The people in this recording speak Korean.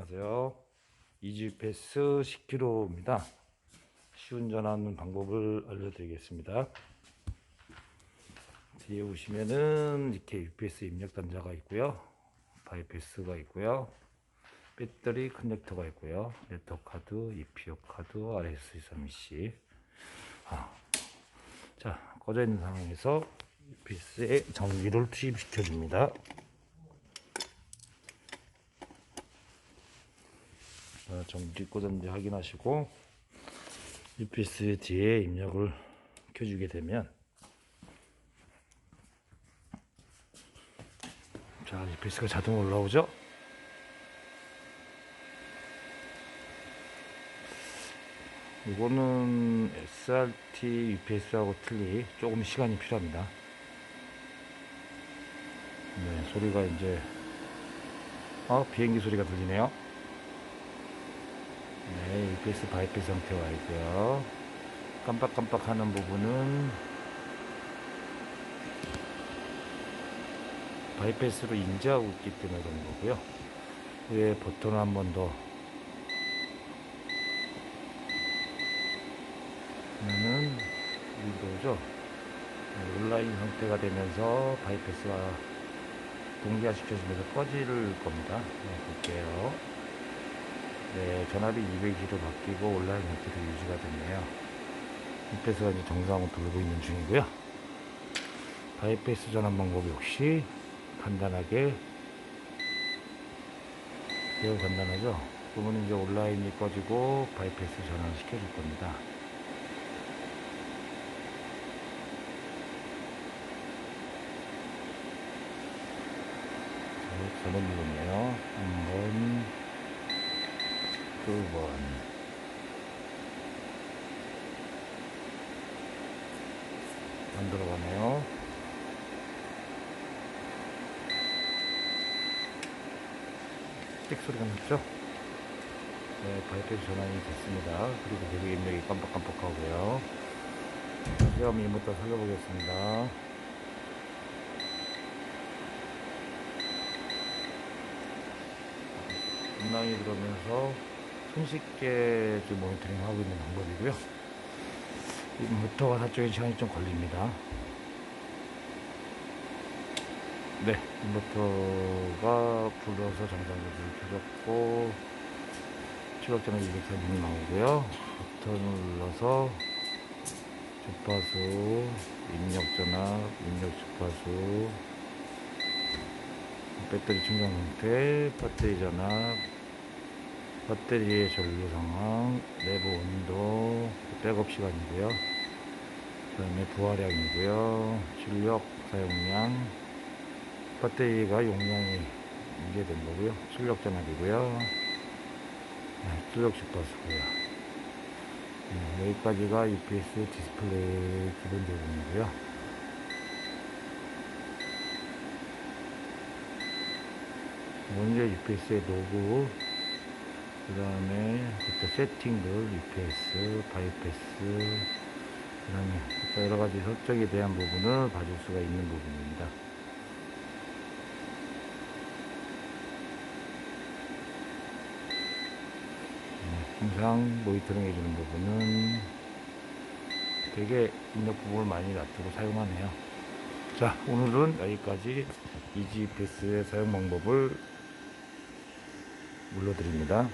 안녕하세요. 이지 패스 10km입니다. 쉬운 전하는 방법을 알려드리겠습니다. 뒤에 보시면은 이렇게 UPS 입력 단자가 있고요. 바이패스가 있고요. 배터리 커넥터가 있고요. 네트워크 카드, EPO 카드, RS232C. 아, 자, 꺼져 있는 상황에서 UPS에 전기를 투입시켜 줍니다. 전기 꽂았는지 확인하시고 UPS 뒤에 입력을 켜주게 되면 자 UPS가 자동 올라오죠? 이거는 SRT UPS하고 틀리 조금 시간이 필요합니다. 네 소리가 이제 어 비행기 소리가 들리네요 네, UPS 바이패스 상태 와 있고요. 깜빡깜빡 하는 부분은 바이패스로 인지하고 있기 때문에 그런 거고요. 위에 버튼을 한 번 더. 그러면은 윈도우죠. 네, 온라인 형태가 되면서 바이패스가 동기화 시켜주면서 꺼질 겁니다. 네, 볼게요. 네, 전압이 220도 바뀌고 온라인 형태로 유지가 됐네요. 바이패스가 이제 정상으로 돌고 있는 중이고요. 바이패스 전환 방법 역시 간단하게 매우 간단하죠. 그러면 이제 온라인이 꺼지고 바이패스 전환을 시켜줄 겁니다. 자, 전원 누르네요. 한번 두 번. 안 들어가네요. 띡 소리가 났죠? 네, 바이패스 전환이 됐습니다. 그리고 배기 입력이 깜빡깜빡하고요. 시험 이부터 살려보겠습니다. 음량이 들어오면서 손쉽게 모니터링 하고 있는 방법이고요. 이 모터가 사쪽에 시간이 좀 걸립니다. 네, 인버터가 불러서 정상적으로 켜졌고 출력전은 240이 나오고요. 버튼을 눌러서 주파수, 입력 전압, 입력 주파수, 배터리 충전 상태, 배터리 전압, 배터리의 전류 상황, 내부 온도, 백업 시간이고요. 그 다음에 부하량이고요. 출력 사용량, 배터리가 용량이 인계된 거고요. 출력 전압이고요. 네, 출력 주파수고요. 네, 여기까지가 UPS 디스플레이 기본 제공이고요. 먼저 UPS의 로고, 그 다음에 그때 세팅들, UPS, 바이패스, 그 다음에 여러 가지 설정에 대한 부분을 봐줄 수가 있는 부분입니다. 네, 항상 모니터링 해주는 부분은 되게 입력 부분을 많이 놔두고 사용하네요. 자, 오늘은 여기까지 이지패스의 사용 방법을 물러드립니다.